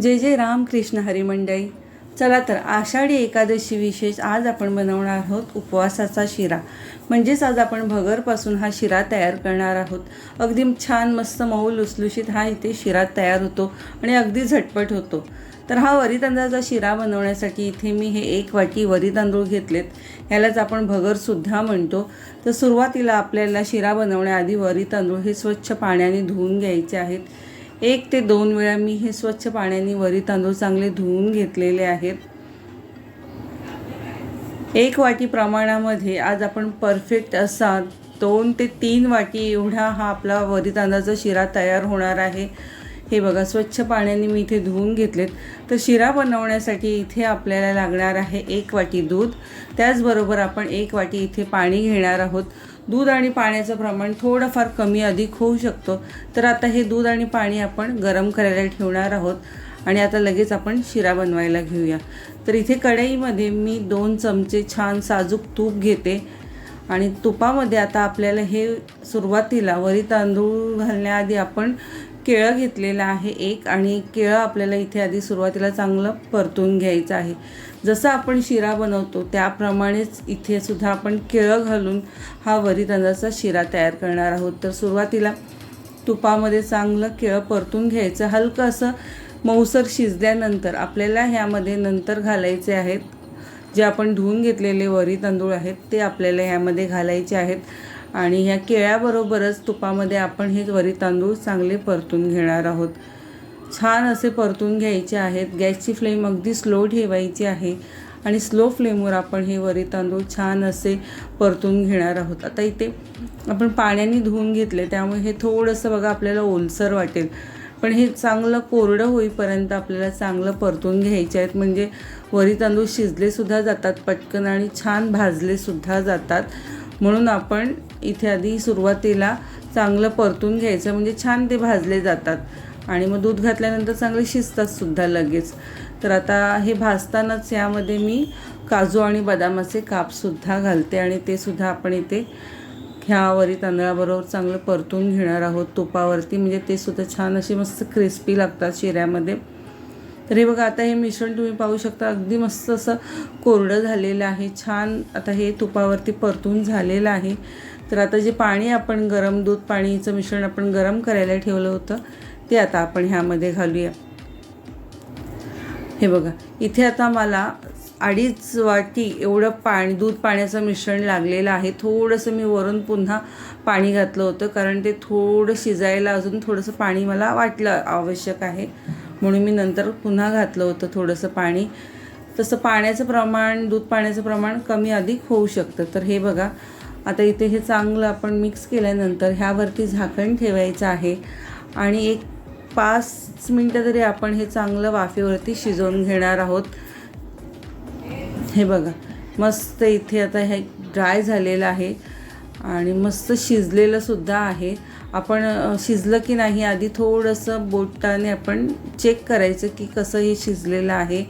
जय जय राम कृष्ण चला तर आषाढी एकादशी विशेष आज आपण बनवणार आहोत उपवासाचा शिरा. म्हणजेच आज आपण भगरपासून हा शिरा तयार करणार आहोत. अगदी छान मस्त मऊ लुसलुशीत हा इथे शिरा तयार होतो आणि अगदी झटपट होतो. तर हा वरी तांदळाचा शिरा बनवण्यासाठी इथे मी हे एक वाटी वरी तांदूळ घेतलेत. ह्यालाच आपण भगरसुद्धा म्हणतो. तर सुरुवातीला आपल्याला शिरा बनवण्याआधी वरी तांदूळ हे स्वच्छ पाण्याने धुवून घ्यायचे आहेत. एक ते दोन वेळा मी हे स्वच्छ पाण्याने वरी तांदूळ चांगले धुवून घेतलेले आहेत. एक वाटी प्रमाणामध्ये आज आपण परफेक्ट असा दोन ते तीन वाटी एवढा हा आपला वरी तांदळाचा शिरा तयार होणार आहे. हे बघा स्वच्छ पाण्याने मी इथे धुवून घेतलेत. तर शिरा बनवण्यासाठी इथे आपल्याला लागणार आहे एक वाटी दूध. त्याचबरोबर आपण एक वाटी इथे पाणी घेणार आहोत. दूध आणि पाण्याचं प्रमाण थोडंफार कमी अधिक होऊ शकतो. तर आता हे दूध आणि पाणी आपण गरम करायला ठेवणार आहोत. आणि आता लगेच आपण शिरा बनवायला घेऊया. तर इथे कढईमध्ये मी दोन चमचे छान साजूक तूप घेते. आणि तुपामध्ये आता आपल्याला हे सुरुवातीला वरी तांदूळ घालण्याआधी आपण केळं घेतलेलं आहे एक आणि केळं आपल्याला इथे आधी सुरुवातीला चांगलं परतून घ्यायचं आहे. जसं आपण शिरा बनवतो त्याप्रमाणेच इथे सुद्धा आपण केळं घालून हा वरी तांदळाचा शिरा तयार करणार आहोत. तर सुरुवातीला तुपामध्ये चांगलं केळं परतून घ्यायचं. हलकं असं मऊसर शिजल्यानंतर आपल्याला ह्यामध्ये नंतर घालायचे आहेत जे आपण धुवून घेतलेले वरी तांदूळ आहेत ते आपल्याला ह्यामध्ये घालायचे आहेत. आणि ह्या केळ्याबरोबरच तुपामध्ये आपण हे वरी तांदूळ चांगले परतून घेणार आहोत. छान असे परतून घ्यायचे आहेत. गॅसची फ्लेम अगदी स्लो ठेवायची आहे आणि स्लो फ्लेमवर आपण हे वरी तांदूळ छान असे परतून घेणार आहोत. आता इथे आपण पाण्याने धुवून घेतले त्यामुळे हे थोडंसं बघा आपल्याला ओलसर वाटेल. पण हे चांगलं कोरडं होईपर्यंत आपल्याला चांगलं परतून घ्यायचे आहेत. म्हणजे वरी तांदूळ शिजलेसुद्धा जातात पटकन आणि छान भाजलेसुद्धा जातात. म्हणून आपण इथे आधी सुरुवातीला चांगलं परतून घ्यायचं म्हणजे छान ते भाजले जातात. आणि मग दूध घातल्यानंतर चांगले शिजतातसुद्धा लगेच. तर आता हे भाजतानाच यामध्ये मी काजू आणि बदामाचे कापसुद्धा घालते आणि ते सुद्धा आपण इथे ह्या वरी तांदळाबरोबर चांगलं परतून घेणार आहोत तुपावरती. म्हणजे ते सुद्धा छान असे मस्त क्रिस्पी लागतात शिऱ्यामध्ये. तर हे बघा आता हे मिश्रण तुम्ही पाहू शकता अगदी मस्त असं कोरडं झालेलं आहे. छान आता हे तुपावरती परतून झालेलं आहे. तर आता जे पाणी आपण गरम दूध पाणीचं मिश्रण आपण गरम करायला ठेवलं होतं ते आता आपण ह्यामध्ये घालूया. हे बघा इथे आता मला अडीच वाटी एवढं पाणी दूध पाण्याचं मिश्रण लागलेलं आहे. थोडंसं मी वरून पुन्हा पाणी घातलं होतं कारण ते थोडं शिजायला अजून थोडंसं पाणी मला वाटलं आवश्यक आहे. म्हणून मी नंतर पुन्हा घातलं होतं थोडंसं पाणी. तसं पाण्याचं प्रमाण दूध पाण्याचं प्रमाण कमी अधिक होऊ शकतं. तर हे बघा आता इथे हे चांगलं आपण मिक्स केल्यानंतर ह्यावरती झाकण ठेवायचं आहे. आणि एक पाच मिनटं तरी आपण हे चांगलं वाफेवरती शिजवून घेणार आहोत. हे बघा मस्त इथे आता हे ड्राय झालेलं आहे. आणि मस्त शिजलेलं सुद्धा आहे. आपण शिजलं की नाही आधी थोडंसं बोटाने आपण चेक करायचं की कसं हे शिजलेलं आहे.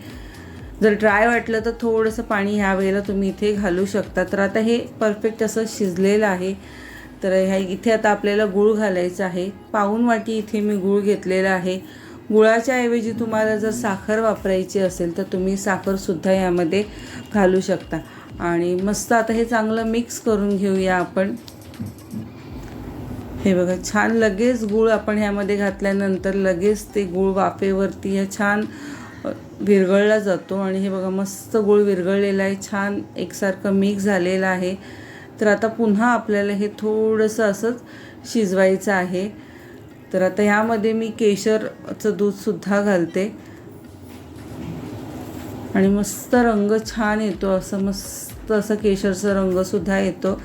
जर ड्राय वाटलं तर थोडंसं पाणी ह्या वेळेला तुम्ही इथे घालू शकता. तर आता हे परफेक्ट असं शिजलेलं आहे. तर ह्या इथे आता आपल्याला गूळ घालायचं आहे. पाऊन वाटी इथे मी गूळ घेतलेला आहे. गुळाच्या ऐवजी तुम्हाला जर साखर वापरायची असेल तर तुम्ही साखरसुद्धा यामध्ये घालू शकता. आणि मस्त आता हे चांगलं मिक्स करून घेऊया आपण. हे बघा छान लगेच गूळ आपण ह्यामध्ये घातल्यानंतर लगेच ते गूळ वाफेवरती हे छान विरघळला जातो. आणि हे बघा मस्त गूळ विरघळलेला आहे छान एकसारखं मिक्स झालेलं आहे. तर आता पुन्हा आपल्याला हे थोडंसं असंच शिजवायचं आहे. तर आता ह्यामध्ये मी केशरचं दूधसुद्धा घालते. आणि मस्त रंग छान येतो असं मस्त असं केशरचा रंगसुद्धा येतो.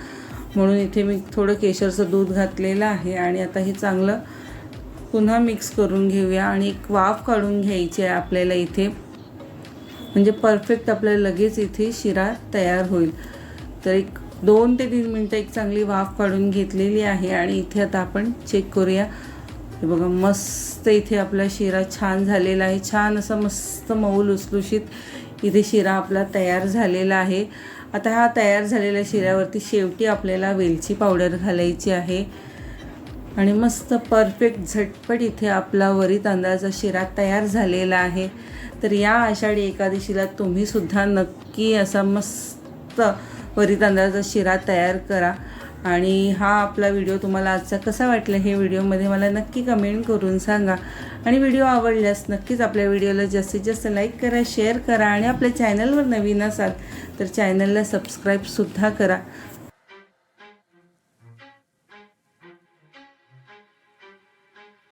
म्हणून इथे मी थोडं केशरचं दूध घातलेलं आहे आणि आता हे चांगलं पुन्हा मिक्स करून घेऊया आणि एक वाफ काढून घ्यायची आहे आपल्याला इथे. म्हणजे परफेक्ट आपल्याला लगेच इथे शिरा तयार होईल. तर एक दोन ते तीन मिनटं एक चांगली वाफ काढून घेतलेली आहे आणि इथे आता आपण चेक करूया. हे बघा मस्त इथे आपला शिरा छान झालेला आहे. छान असा मस्त मऊ लुसलुशीत इथे शिरा आपला तयार झालेला आहे. आता हा तयार झालेल्या शिऱ्यावरती शेवटी आपल्याला वेलची पावडर घालायची आहे. आणि मस्त परफेक्ट झटपट इथे आपला वरी तांदळाचा शिरा तयार झालेला आहे. तर या आषाढी एकादशीला तुम्हीसुद्धा नक्की असा मस्त वरी तांदळाचा शिरा तयार करा. आणि हा आपला व्हिडिओ तुम्हाला आजचा कसा वाटला हे व्हिडिओमध्ये मला नक्की कमेंट करून सांगा. आणि व्हिडिओ आवडल्यास नक्कीच आपल्या व्हिडिओला जास्तीत जास्त लाईक करा शेअर करा आणि आपल्या चॅनलवर नवीन असाल तर चॅनलला सबस्क्राईबसुद्धा करा.